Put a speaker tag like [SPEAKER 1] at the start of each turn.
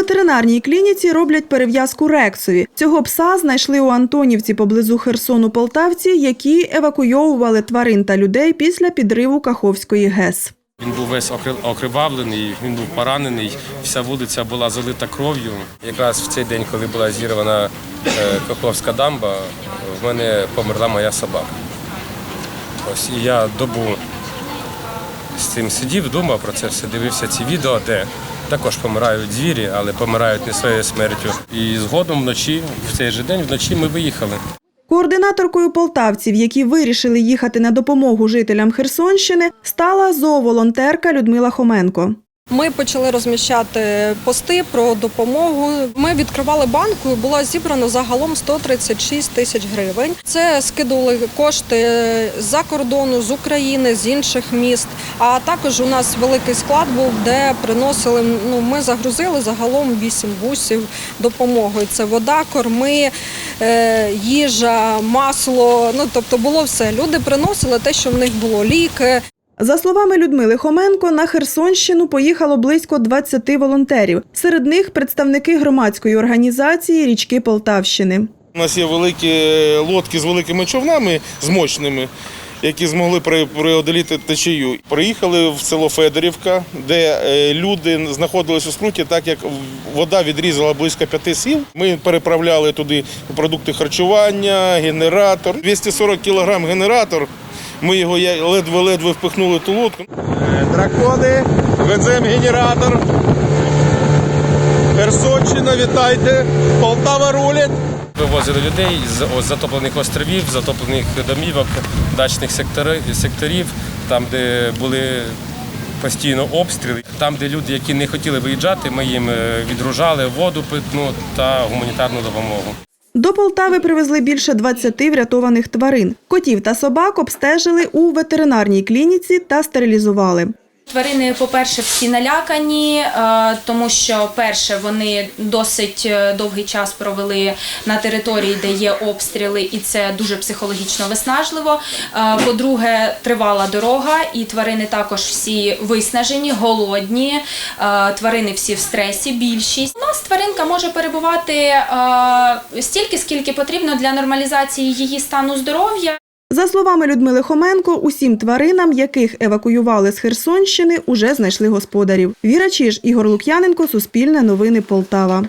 [SPEAKER 1] ветеринарній клініці роблять перев'язку рексові. Цього пса знайшли у Антонівці поблизу Херсону Полтавці, які евакуйовували тварин та людей після підриву Каховської ГЕС.
[SPEAKER 2] Він був весь окри- окривавлений, він був поранений, вся вулиця була залита кров'ю. Якраз в цей день, коли була зірвана е, Каховська дамба, в мене померла моя собака. Ось і я добу з цим сидів, думав про це все, дивився ці відео, де також помирають звірі, але помирають не своєю смертю. І згодом вночі, в цей же день, вночі ми виїхали.
[SPEAKER 1] Координаторкою полтавців, які вирішили їхати на допомогу жителям Херсонщини, стала зооволонтерка Людмила Хоменко.
[SPEAKER 3] Ми почали розміщати пости про допомогу. Ми відкривали банку. Було зібрано загалом 136 тисяч гривень. Це скидували кошти з-за кордону, з України, з інших міст. А також у нас великий склад був, де приносили. Ну ми загрузили загалом 8 бусів допомогою. Це вода, корми, е, їжа, масло. Ну тобто було все. Люди приносили те, що в них було ліки.
[SPEAKER 1] За словами Людмили Хоменко, на Херсонщину поїхало близько 20 волонтерів. Серед них представники громадської організації Річки Полтавщини.
[SPEAKER 4] У нас є великі лодки з великими човнами, з мощними, які змогли преодоліти течію. Приїхали в село Федорівка, де е, люди знаходились у скруті, так як вода відрізала близько п'яти сіл. Ми переправляли туди продукти харчування, генератор. 240 кілограм генератор. Ми його ледве-ледве впихнули ту лодку.
[SPEAKER 5] Дракони, веземо генератор. Херсонщина, вітайте! Полтава рулить!
[SPEAKER 2] Вивозили людей з затоплених островів, затоплених домівок, дачних секторів, там, де були постійно обстріли. Там, де люди, які не хотіли виїжджати, ми їм е, відгружали воду питну та гуманітарну допомогу.
[SPEAKER 1] До Полтави привезли більше 20 врятованих тварин. Котів та собак обстежили у ветеринарній клініці та стерилізували.
[SPEAKER 6] Тварини, по-перше, всі налякані, е, тому що перше вони досить е, довгий час провели на території, де є обстріли, і це дуже психологічно виснажливо. Е, По-друге, тривала дорога, і тварини також всі виснажені, голодні. Тварини всі в стресі. Більшість у нас тваринка може перебувати стільки, скільки потрібно для нормалізації її стану здоров'я.
[SPEAKER 1] За словами Людмили Хоменко, усім тваринам, яких евакуювали з Херсонщини, уже знайшли господарів. Віра Чиж, Ігор Лук'яненко, Суспільне новини Полтава.